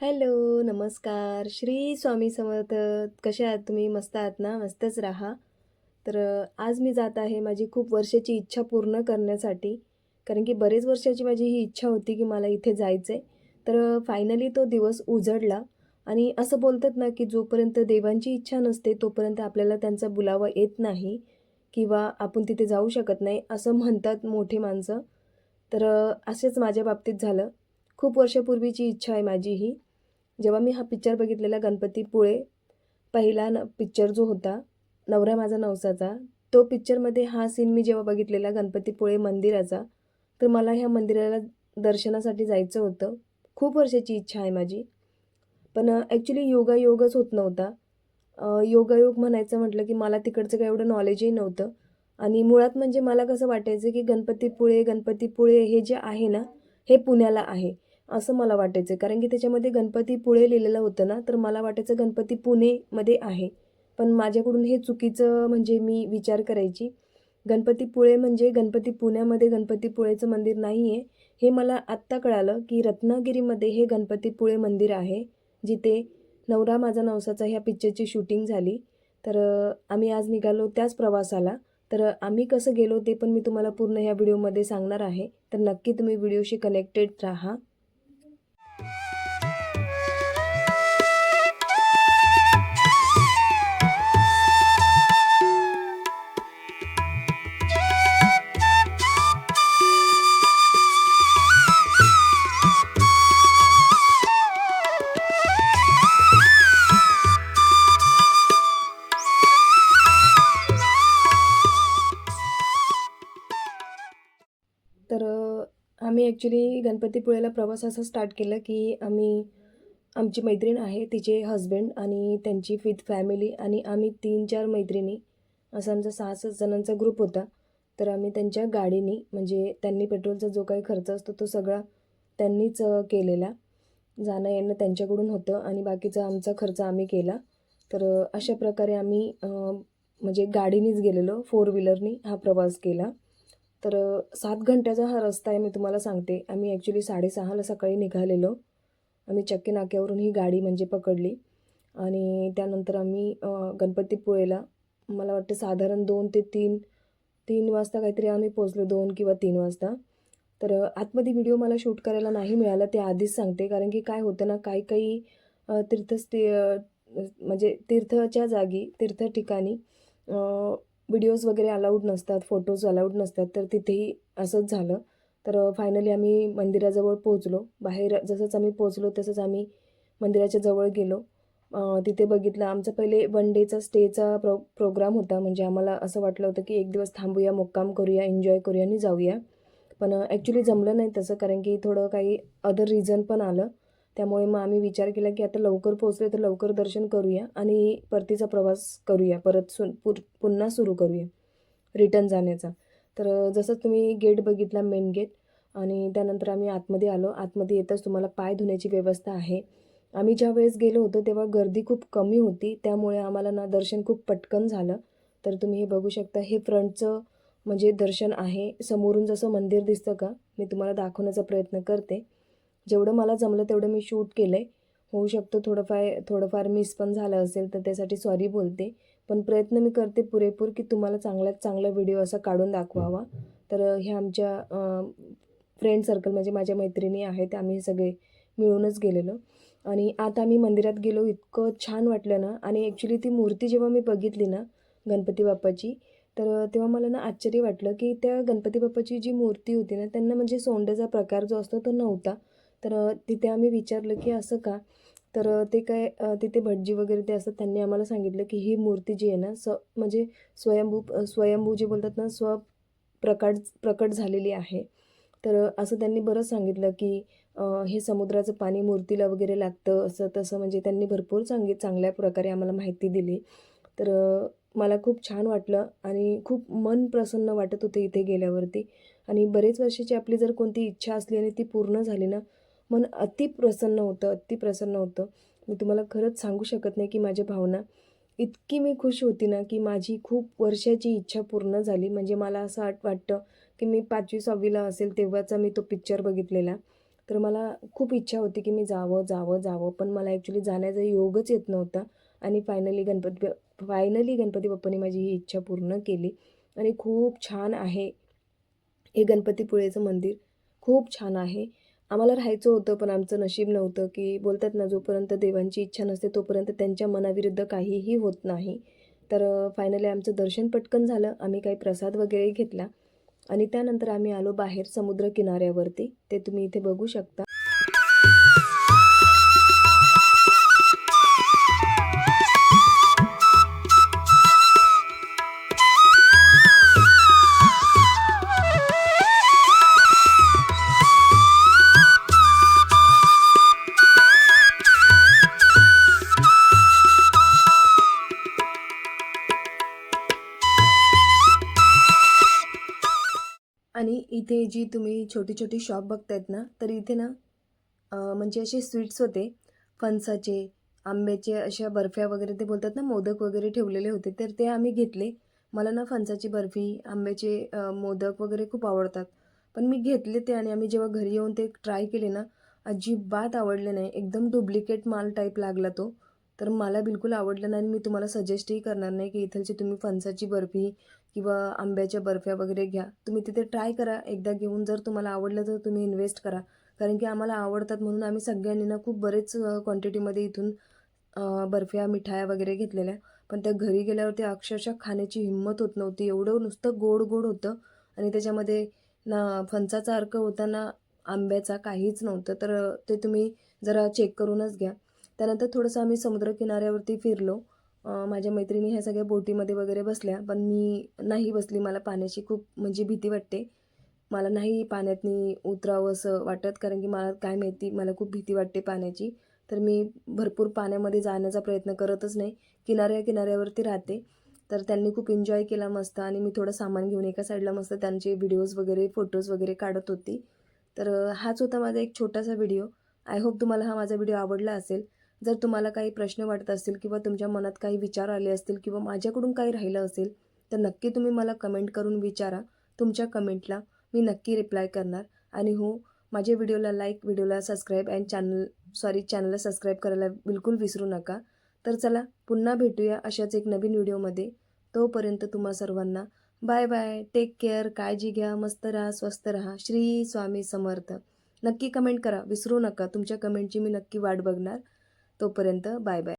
Hello नमस्कार. श्री स्वामी समर्थ. कसे आहात तुम्ही? मस्त आहात ना? मस्तच राहा. तर आज मी जात आहे माझी खूप वर्षाची इच्छा पूर्ण करण्यासाठी. कारण की बरेच वर्षाची माझी ही इच्छा होती की मला इथे जायचं आहे तर फायनली तो दिवस उजडला. आणि असं बोलतात ना की जोपर्यंत देवांची इच्छा नसते तोपर्यंत आपल्याला त्यांचा बुलावा येत नाही किंवा आपण तिथे जाऊ शकत नाही असं म्हणतात मोठी माणसं. तर असेच माझ्या बाबतीत झालं. खूप वर्षापूर्वीची इच्छा आहे माझी ही. जेव्हा मी हा पिक्चर बघितलेला गणपतीपुळे पहिला न पिक्चर जो होता नवरा माझा नवसाचा तो पिक्चरमध्ये हा सीन मी जेव्हा बघितलेला गणपतीपुळे मंदिराचा तर मला ह्या मंदिराला दर्शनासाठी जायचं होतं. खूप वर्षाची इच्छा आहे माझी. पण ॲक्च्युली योगायोगच होत नव्हता. योगायोग म्हणायचं म्हटलं की मला तिकडचं काही एवढं नॉलेजही नव्हतं. आणि मुळात म्हणजे मला कसं वाटायचं की गणपतीपुळे गणपतीपुळे हे जे आहे ना हे पुण्याला आहे. असं मला वाटायचं. कारण की त्याच्यामध्ये गणपतीपुळे लिहिलेलं होतं ना तर मला वाटायचं गणपती पुणेमध्ये आहे. पण माझ्याकडून हे चुकीचं म्हणजे मी विचार करायची. गणपतीपुळे म्हणजे गणपती पुण्यामध्ये गणपतीपुळेचं मंदिर नाही आहे हे मला आत्ता कळालं की रत्नागिरीमध्ये हे गणपतीपुळे मंदिर आहे जिथे नवरा माझा नवसाचा ह्या पिक्चरची शूटिंग झाली. तर आम्ही आज निघालो त्याच प्रवासाला. तर आम्ही कसं गेलो ते पण मी तुम्हाला पूर्ण ह्या व्हिडिओमध्ये सांगणार आहे. तर नक्की तुम्ही व्हिडिओशी कनेक्टेड राहा. आम्ही ॲक्च्युली गणपतीपुळेला प्रवास असा स्टार्ट केला की आम्ही आमची मैत्रीण आहे तिचे हस्बंड आणि त्यांची विथ फॅमिली आणि आम्ही तीन चार मैत्रिणी. असा आमचा सहा सात जणांचा ग्रुप होता. तर आम्ही त्यांच्या गाडीनी म्हणजे त्यांनी पेट्रोलचा जो काही खर्च असतो तो सगळा त्यांनीच केलेला. जाणं येणं त्यांच्याकडून होतं आणि बाकीचा आमचा खर्च आम्ही केला. तर अशा प्रकारे आम्ही म्हणजे गाडीनीच गेलेलो फोर व्हीलरनी हा प्रवास केला. तर सात घंट्याचा हा रस्ता आहे मी तुम्हाला सांगते. आम्ही ॲक्च्युली साडेसहाला सकाळी निघालेलो. आम्ही चक्की नाक्यावरून ही गाडी म्हणजे पकडली. आणि त्यानंतर आम्ही गणपतीपुळेला मला वाटतं साधारण दोन ते तीन तीन वाजता काहीतरी आम्ही पोचलो दोन किंवा तीन वाजता. तर आतमध्ये व्हिडिओ मला शूट करायला नाही मिळाला ते आधीच सांगते. कारण की काय होतं ना काही काही तीर्थस्थे म्हणजे तीर्थच्या जागी तीर्थ ठिकाणी व्हिडिओज वगैरे अलाउड नसतात फोटोज अलाउड नसतात तर तिथेही असंच झालं. तर फायनली आम्ही मंदिराजवळ पोहोचलो. बाहेर जसंच आम्ही पोहोचलो तसंच आम्ही मंदिराच्या जवळ गेलो. तिथे बघितलं आमचा पहिले वन डेचा स्टेचा प्रो प्रोग्राम होता. म्हणजे आम्हाला असं वाटलं होतं की एक दिवस थांबूया मुक्काम करूया एन्जॉय करूया आणि जाऊया. पण ॲक्च्युली जमलं नाही तसं कारण की थोडं काही अदर रिझन पण आलं. त्यामुळे मग आम्ही विचार केला की आता लवकर पोहोचले तर लवकर दर्शन करूया आणि परतीचा प्रवास करूया. परत सु पुर पुन्हा सुरू करूया. रिटर्न जाण्याचा. तर जसं तुम्ही गेट बघितला मेन गेट आणि त्यानंतर आम्ही आतमध्ये आलो. आतमध्ये येताच तुम्हाला पाय धुण्याची व्यवस्था आहे. आम्ही ज्या वेळेस गेलो होतो तेव्हा गर्दी खूप कमी होती. त्यामुळे आम्हाला ना दर्शन खूप पटकन झालं. तर तुम्ही हे बघू शकता हे फ्रंटचं म्हणजे दर्शन आहे. समोरून जसं मंदिर दिसतं का? मी तुम्हाला दाखवण्याचा प्रयत्न करते. जेवढं मला जमलं तेवढं मी शूट केलं आहे होऊ शकतं थोडंफार थोडंफार मिस पण झालं असेल तर त्यासाठी सॉरी बोलते. पण प्रयत्न मी करते पुरेपूर की तुम्हाला चांगल्यात चांगला व्हिडिओ असा काढून दाखवावा. तर हे ह्या आमच्या फ्रेंड सर्कल म्हणजे माझ्या मैत्रिणी आहेत आम्ही सगळे मिळूनच गेलेलो. आणि आता आम्ही मंदिरात गेलो इतकं छान वाटलं ना. आणि ॲक्च्युली ती मूर्ती जेव्हा मी बघितली ना गणपती बाप्पाची तर तेव्हा मला ना आश्चर्य वाटलं की त्या गणपती बाप्पाची जी मूर्ती होती ना त्यांना म्हणजे सोंडेचा प्रकार जो असतो तो नव्हता. तर तिथे आम्ही विचारलं की असं का? तर ते काय तिथे भटजी वगैरे ते असतात त्यांनी आम्हाला सांगितलं की ही मूर्ती जी आहे ना स म्हणजे स्वयंभू स्वयंभू जे बोलतात ना स्व प्रकट प्रकट झालेली आहे. तर असं त्यांनी बरंच सांगितलं की हे समुद्राचं पाणी मूर्तीला वगैरे लागतं असं तसं म्हणजे त्यांनी भरपूर सांगित चांगल्या प्रकारे आम्हाला माहिती दिली. तर मला खूप छान वाटलं आणि खूप मन प्रसन्न वाटत होते इथे गेल्यावरती. आणि बरेच वर्षाची आपली जर कोणती इच्छा असली आणि ती पूर्ण झाली ना मन अति प्रसन्न होतं अति प्रसन्न होतं. मी तुम्हाला खरंच सांगू शकत नाही की माझ्या भावना इतकी मी खुश होती ना की माझी खूप वर्षाची इच्छा पूर्ण झाली. म्हणजे मला असं आठ वाटतं की मी पाचवी सहावीला असेल तेव्हाचा मी तो पिक्चर बघितलेला. तर मला खूप इच्छा होती की मी जावं जावं जावं. पण मला ॲक्च्युली जाण्याचा योगच येत नव्हता. आणि फायनली गणपती फायनली गणपती बाप्पांनी माझी ही इच्छा पूर्ण केली. आणि खूप छान आहे हे गणपतीपुळेचं मंदिर. खूप छान आहे. आम्हाला राहायचं होतं पण आमचं नशीब नव्हतं की बोलतात ना जोपर्यंत देवांची इच्छा नसते तोपर्यंत त्यांच्या मनाविरुद्ध काहीही होत नाही. तर फायनली आमचं दर्शन पटकन झालं. आम्ही काही प्रसाद वगैरे घेतला आणि त्यानंतर आम्ही आलो बाहेर समुद्र किनाऱ्यावरती ते तुम्ही इथे बघू शकता. इथे जी तुम्ही छोटी छोटी शॉप बघतायत ना तर इथे ना म्हणजे असे स्वीट्स होते. फणसाचे आंब्याचे अशा बर्फ्या वगैरे ते बोलतात ना मोदक वगैरे ठेवलेले होते तर ते आम्ही घेतले. मला ना फणसाची बर्फी आंब्याचे मोदक वगैरे खूप आवडतात. पण मी घेतले ते आणि आम्ही जेव्हा घरी येऊन ते ट्राय केले ना अजिबात आवडले नाही. एकदम डुप्लिकेट माल टाईप लागला तो. तर मला बिलकुल आवडलं नाही आणि मी तुम्हाला सजेस्टही करणार नाही की इथलची तुम्ही फणसाची बर्फी किंवा आंब्याच्या बर्फ्या वगैरे घ्या. तुम्ही तिथे ट्राय करा. एकदा घेऊन जर तुम्हाला आवडलं तर तुम्ही इन्व्हेस्ट करा. कारण की आम्हाला आवडतात म्हणून आम्ही सगळ्यांनी ना खूप बरेच क्वांटिटीमध्ये इथून बर्फ्या मिठाया वगैरे घेतलेल्या. पण त्या घरी गेल्यावरती अक्षरशः खाण्याची हिंमत होत नव्हती. एवढं नुसतं गोड गोड होतं. आणि त्याच्यामध्ये ना फणसाचा अर्क होता ना आंब्याचा काहीच नव्हतं. तर ते तुम्ही जरा चेक करूनच घ्या. त्यानंतर थोडंसं आम्ही समुद्रकिनाऱ्यावरती फिरलो. माझ्या मैत्रिणी ह्या सगळ्या बोटीमध्ये वगैरे बसल्या पण मी नाही बसली मला पाण्याची खूप म्हणजे भीती वाटते. मला नाही पाण्यातनी उतरावं असं वाटत कारण की मला काय माहिती मला खूप भीती वाटते पाण्याची. तर मी भरपूर पाण्यामध्ये जाण्याचा प्रयत्न करतच नाही. किनाऱ्या किनाऱ्यावरती राहते. तर त्यांनी खूप एन्जॉय केला मस्त आणि मी थोडं सामान घेऊन एका साईडला मस्त त्यांचे व्हिडिओज वगैरे फोटोज वगैरे काढत होती. तर हाच होता माझा एक छोटासा व्हिडिओ आय होप तुम्हाला हा माझा व्हिडिओ आवडला असेल. जर तुम्हाला काही प्रश्न वाटत असतील किंवा तुमच्या मनात काही विचार आले असतील किंवा माझ्याकडून काही राहिलं असेल तर नक्की तुम्ही मला कमेंट करून विचारा. तुमच्या कमेंटला मी नक्की रिप्लाय करणार. आणि हो माझ्या व्हिडिओला लाईक व्हिडिओला सबस्क्राईब अँड चॅनल सॉरी चॅनलला सबस्क्राईब करायला बिलकुल विसरू नका. तर चला पुन्हा भेटूया अशाच एक नवीन व्हिडिओमध्ये तोपर्यंत तुम्हा सर्वांना बाय बाय टेक केअर काळजी घ्या मस्त राहा स्वस्त राहा. श्री स्वामी समर्थ. नक्की कमेंट करा विसरू नका. तुमच्या कमेंटची मी नक्की वाट बघणार. तोपर्यंत बाय बाय.